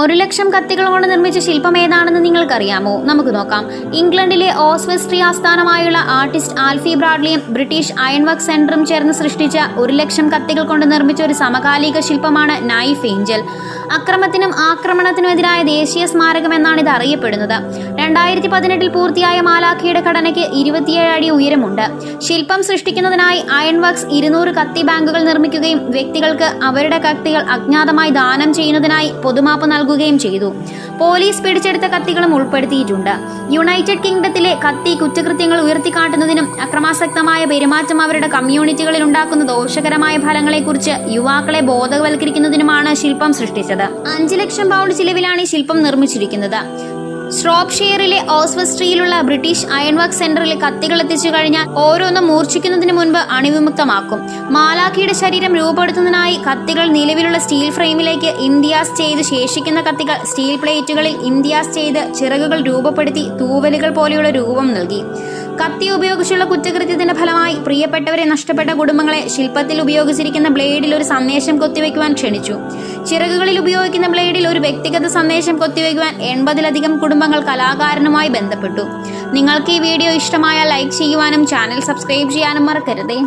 ഒരു ലക്ഷം കത്തികൾ കൊണ്ട് നിർമ്മിച്ച ശില്പം ഏതാണെന്ന് നിങ്ങൾക്കറിയാമോ? നമുക്ക് നോക്കാം. ഇംഗ്ലണ്ടിലെ ഓസ്വെസ്ട്രി ആസ്ഥാനമായുള്ള ആർട്ടിസ്റ്റ് ആൽഫി ബ്രാഡ്ലിയും ബ്രിട്ടീഷ് അയൺ വർക്ക് സെന്ററും ചേർന്ന് സൃഷ്ടിച്ച ഒരു ലക്ഷം കത്തികൾ കൊണ്ട് നിർമ്മിച്ച ഒരു സമകാലിക ശില്പമാണ് നൈഫ് ഏഞ്ചൽ. അക്രമത്തിനും ആക്രമണത്തിനുമെതിരായ ദേശീയ സ്മാരകം എന്നാണ് ഇത് അറിയപ്പെടുന്നത്. രണ്ടായിരത്തി പതിനെട്ടിൽ പൂർത്തിയായ മാലാഖിയുടെ ഘടനയ്ക്ക് ഇരുപത്തിയേഴ് അടി ഉയരമുണ്ട്. ശില്പം സൃഷ്ടിക്കുന്നതിനായി അയൺ വർക്സ് ഇരുന്നൂറ് കത്തി ബാങ്കുകൾ നിർമ്മിക്കുകയും വ്യക്തികൾക്ക് അവരുടെ കത്തികൾ അജ്ഞാതമായി ദാനം ചെയ്യുന്നതിനായി പൊതുമാപ്പ് നൽകുകയും ചെയ്തു. പോലീസ് പിടിച്ചെടുത്ത കത്തികളും ഉൾപ്പെടുത്തിയിട്ടുണ്ട്. യുണൈറ്റഡ് കിങ്ഡത്തിലെ കത്തി കുറ്റകൃത്യങ്ങൾ ഉയർത്തിക്കാട്ടുന്നതിനും അക്രമാസക്തമായ പെരുമാറ്റം അവരുടെ കമ്മ്യൂണിറ്റികളിൽ ഉണ്ടാക്കുന്ന ദോഷകരമായ ഫലങ്ങളെക്കുറിച്ച് യുവാക്കളെ ബോധവൽക്കരിക്കുന്നതിനുമാണ് ശില്പം സൃഷ്ടിച്ചത്. അഞ്ചു ലക്ഷം പൗണ്ട് ചിലവിലാണ് ഈ ശില്പം നിർമ്മിച്ചിരിക്കുന്നത്. സ്ട്രോപ്ഷെയറിലെ ഓസ്വസ്ട്രിയിലുള്ള ബ്രിട്ടീഷ് അയൺ വർക്ക് സെന്ററിൽ കത്തികൾ എത്തിച്ചു കഴിഞ്ഞാൽ ഓരോന്നും മൂർച്ഛിക്കുന്നതിന് മുൻപ് അണിവിമുക്തമാക്കും. മാലാഖിയുടെ ശരീരം രൂപപ്പെടുത്തുന്നതിനായി കത്തികൾ നിലവിലുള്ള സ്റ്റീൽ ഫ്രെയിമിലേക്ക് ഇന്ത്യാസ് ചെയ്ത് ശേഷിക്കുന്ന കത്തികൾ സ്റ്റീൽ പ്ലേറ്റുകളിൽ ഇന്ത്യാസ് ചെയ്ത് ചിറകുകൾ രൂപപ്പെടുത്തി തൂവലുകൾ പോലെയുള്ള രൂപം നൽകി. കത്തി ഉപയോഗിച്ചുള്ള കുറ്റകൃത്യത്തിന്റെ ഫലമായി പ്രിയപ്പെട്ടവരെ നഷ്ടപ്പെട്ട കുടുംബങ്ങളെ ശില്പത്തിൽ ഉപയോഗിച്ചിരിക്കുന്ന ബ്ലേഡിൽ ഒരു സന്ദേശം കൊത്തിവെക്കുവാൻ ക്ഷണിച്ചു. ചിറകുകളിൽ ഉപയോഗിക്കുന്ന ബ്ലേഡിൽ ഒരു വ്യക്തിഗത സന്ദേശം കൊത്തിവെക്കുവാൻ എൺപതിലധികം കുടുംബങ്ങൾ കലാകാരനുമായി ബന്ധപ്പെട്ടു. നിങ്ങൾക്ക് ഈ വീഡിയോ ഇഷ്ടമായ ലൈക്ക് ചെയ്യുവാനും ചാനൽ സബ്സ്ക്രൈബ് ചെയ്യാനും മറക്കരുതേ.